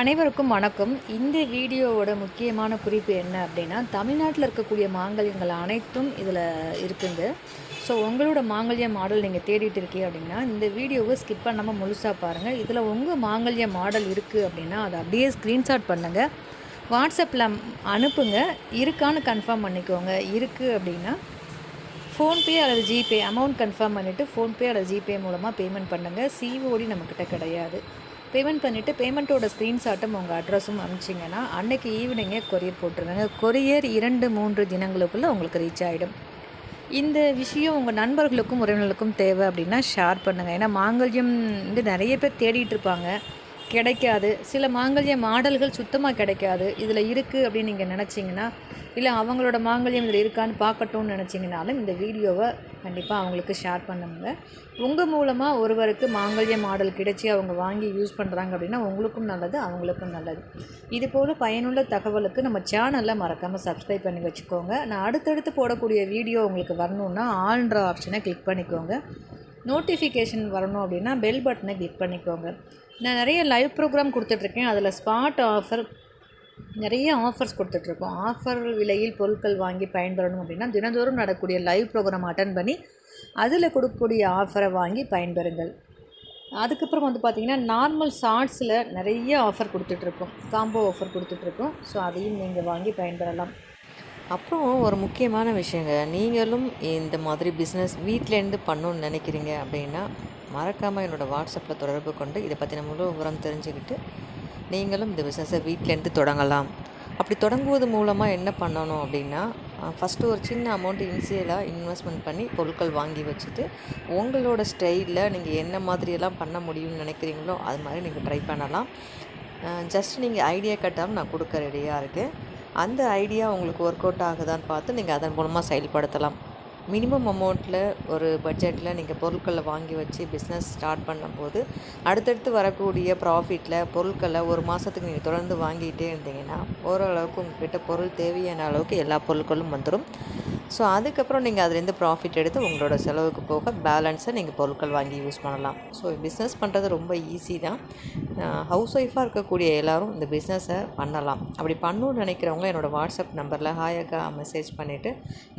அனைவருக்கும் வணக்கம். இந்த வீடியோவோட முக்கியமான குறிப்பு என்ன அப்படின்னா தமிழ்நாட்டில் இருக்கக்கூடிய மாங்கல்யங்கள் அனைத்தும் இதில் இருக்குங்க. ஸோ உங்களோட மாங்கல்ய மாடல் நீங்கள் தேடிட்டு இருக்கீங்க அப்படின்னா இந்த வீடியோவை ஸ்கிப் பண்ணாமல் முழுசாக பாருங்கள் இதில் உங்கள் மாங்கல்ய மாடல் இருக்குது அப்படின்னா அதை அப்படியே ஸ்க்ரீன்ஷாட் பண்ணுங்கள் வாட்ஸ்அப்பில் அனுப்புங்க. இருக்கான்னு கன்ஃபார்ம் பண்ணிக்கோங்க. இருக்குது அப்படின்னா ஃபோன்பே அல்லது ஜிபே அமௌண்ட் கன்ஃபார்ம் பண்ணிவிட்டு ஃபோன்பே அல்லது ஜிபே மூலமாக பேமெண்ட் பண்ணுங்கள் சிஓடி நம்மக்கிட்ட கிடையாது. பேமெண்ட் பண்ணிவிட்டு பேமெண்ட்டோட ஸ்க்ரீன்ஷாட்டும் உங்கள் அட்ரஸும் அனுப்பிச்சிங்கன்னா அன்னைக்கு ஈவினிங்கே கொரியர் போட்டுருங்க. கொரியர் இரண்டு மூன்று தினங்களுக்குள்ளே உங்களுக்கு ரீச் ஆகிடும் இந்த விஷயம் உங்கள் நண்பர்களுக்கும் உறவினர்களுக்கும் தேவை அப்படின்னா ஷேர் பண்ணுங்கள் ஏன்னா மாங்கல்யம் வந்து நிறைய பேர் தேடிட்டு இருப்பாங்க. கிடைக்காது. சில மாங்கல்ய மாடல்கள் சுத்தமாக கிடைக்காது. இதில் இருக்குது அப்படின்னு நீங்கள் நினச்சிங்கன்னா இல்லை அவங்களோட மாங்கல்யம் இதில் இருக்கான்னு பார்க்கட்டும்னு நினச்சிங்கனாலும் இந்த வீடியோவை கண்டிப்பாக அவங்களுக்கு ஷேர் பண்ணுங்க. உங்கள் மூலமாக ஒருவருக்கு மாங்கல்ய மாடல் கிடைச்சி அவங்க வாங்கி யூஸ் பண்ணுறாங்க அப்படின்னா உங்களுக்கும் நல்லது அவங்களுக்கும் நல்லது. இது போல் பயனுள்ள தகவலுக்கு நம்ம சேனலில் மறக்காமல் சப்ஸ்கிரைப் பண்ணி வச்சுக்கோங்க. நான் அடுத்தடுத்து போடக்கூடிய வீடியோ உங்களுக்கு வரணுன்னா ஆல்ன்ற ஆப்ஷனை கிளிக் பண்ணிக்கோங்க. நோட்டிஃபிகேஷன் வரணும் அப்படின்னா பெல் பட்டனை கிளிக் பண்ணிக்கோங்க. நான் நிறைய லைவ் ப்ரோக்ராம் கொடுத்துட்ருக்கேன் அதில் ஸ்பாட் ஆஃபர் நிறைய ஆஃபர்ஸ் கொடுத்துட்ருக்கோம். ஆஃபர் விலையில் பொருட்கள் வாங்கி பயன்பெறணும் அப்படின்னா தினந்தோறும் நடக்கூடிய லைவ் ப்ரோக்ராம் அட்டன் பண்ணி அதில் கொடுக்கக்கூடிய ஆஃபரை வாங்கி பயன்பெறுங்கள். அதுக்கப்புறம் வந்து பார்த்திங்கன்னா நார்மல் ஷார்ட்ஸில் நிறைய ஆஃபர் கொடுத்துட்ருக்கோம். காம்போ ஆஃபர் கொடுத்துட்ருக்கோம். ஸோ அதையும் நீங்கள் வாங்கி பயன்பெறலாம். அப்புறம் ஒரு முக்கியமான விஷயங்க. நீங்களும் இந்த மாதிரி பிஸ்னஸ் வீட்டிலேருந்து பண்ணணும்னு நினைக்கிறீங்க அப்படின்னா மறக்காமல் என்னோடய வாட்ஸ்அப்பில் தொடர்பு கொண்டு இதை பற்றின முழு விவரம் தெரிஞ்சுக்கிட்டு நீங்களும் இந்த பிஸ்னஸை வீட்டிலேருந்து தொடங்கலாம். அப்படி தொடங்குவது மூலமாக என்ன பண்ணணும் அப்படின்னா ஃபஸ்ட்டு ஒரு சின்ன அமௌண்ட் இனிஷியலாக இன்வெஸ்ட்மெண்ட் பண்ணி பொருட்கள் வாங்கி வச்சுட்டு உங்களோட ஸ்டைலில் நீங்கள் என்ன மாதிரியெல்லாம் பண்ண முடியும்னு நினைக்கிறீங்களோ அது மாதிரி நீங்கள் ட்ரை பண்ணலாம். ஜஸ்ட் நீங்கள் ஐடியா கட்டாமல் நான் கொடுக்க ரெடியாக இருக்கேன். அந்த ஐடியா உங்களுக்கு ஒர்க் அவுட் ஆகுதான்னு பார்த்து நீங்கள் அதன் மூலமாக செயல்படுத்தலாம். மினிமம் அமௌண்ட்டில் ஒரு பட்ஜெட்டில் நீங்கள் பொருட்களை வாங்கி வச்சு பிஸ்னஸ் ஸ்டார்ட் பண்ணும்போது அடுத்தடுத்து வரக்கூடிய ப்ராஃபிட்டில் பொருட்களை ஒரு மாதத்துக்கு நீங்கள் தொடர்ந்து வாங்கிட்டே இருந்தீங்கன்னா ஓரளவுக்கு உங்கள்கிட்ட பொருள் தேவையான அளவுக்கு எல்லா பொருட்களும் வந்துடும் ஸோ அதுக்கப்புறம் நீங்கள் அதுலேருந்து ப்ராஃபிட் எடுத்து உங்களோட செலவுக்கு போக பேலன்ஸை நீங்கள் பொருட்கள் வாங்கி யூஸ் பண்ணலாம். ஸோ பிஸ்னஸ் பண்ணுறது ரொம்ப ஈஸி தான். ஹவுஸ் ஒய்ஃபாக இருக்கக்கூடிய எல்லோரும் இந்த பிஸ்னஸை பண்ணலாம். அப்படி பண்ணணும்னு நினைக்கிறவங்க என்னோடய வாட்ஸ்அப் நம்பரில் ஹாயக்கா மெசேஜ் பண்ணிவிட்டு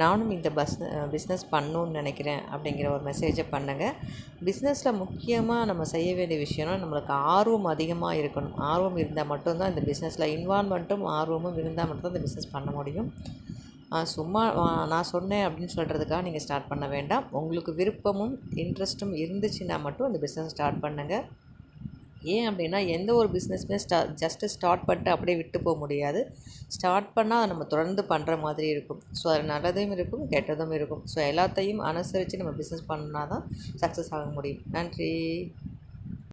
நானும் இந்த பஸ் பிஸ்னஸ் பண்ணணும்னு நினைக்கிறேன் அப்படிங்கிற ஒரு மெசேஜை பண்ணுங்கள் பிஸ்னஸில் முக்கியமாக நம்ம செய்ய வேண்டிய விஷயம்னா நம்மளுக்கு ஆர்வம் அதிகமாக இருக்கணும். ஆர்வம் இருந்தால் மட்டும்தான் இந்த பிஸ்னஸில் இன்வால்மெண்ட்டும் ஆர்வமும் இருந்தால் மட்டும்தான் இந்த பிஸ்னஸ் பண்ண முடியும். சும்மா நான் சொன்னேன் அப்படின்னு சொல்கிறதுக்காக நீங்கள் ஸ்டார்ட் பண்ண வேண்டாம். உங்களுக்கு விருப்பமும் இன்ட்ரெஸ்ட்டும் இருந்துச்சுன்னா மட்டும் அந்த பிஸ்னஸ் ஸ்டார்ட் பண்ணுங்கள் ஏன் அப்படின்னா எந்த ஒரு பிஸ்னஸுமே ஸ்டா ஜஸ்ட்டு ஸ்டார்ட் பண்ணிட்டு அப்படியே விட்டு போக முடியாது. ஸ்டார்ட் பண்ணால் அதை நம்ம தொடர்ந்து பண்ணுற மாதிரி இருக்கும். ஸோ அது நல்லதும் இருக்கும் கெட்டதும் இருக்கும். ஸோ எல்லாத்தையும் அனுசரித்து நம்ம பிஸ்னஸ் பண்ணால் தான் சக்ஸஸ் ஆக முடியும். நன்றி.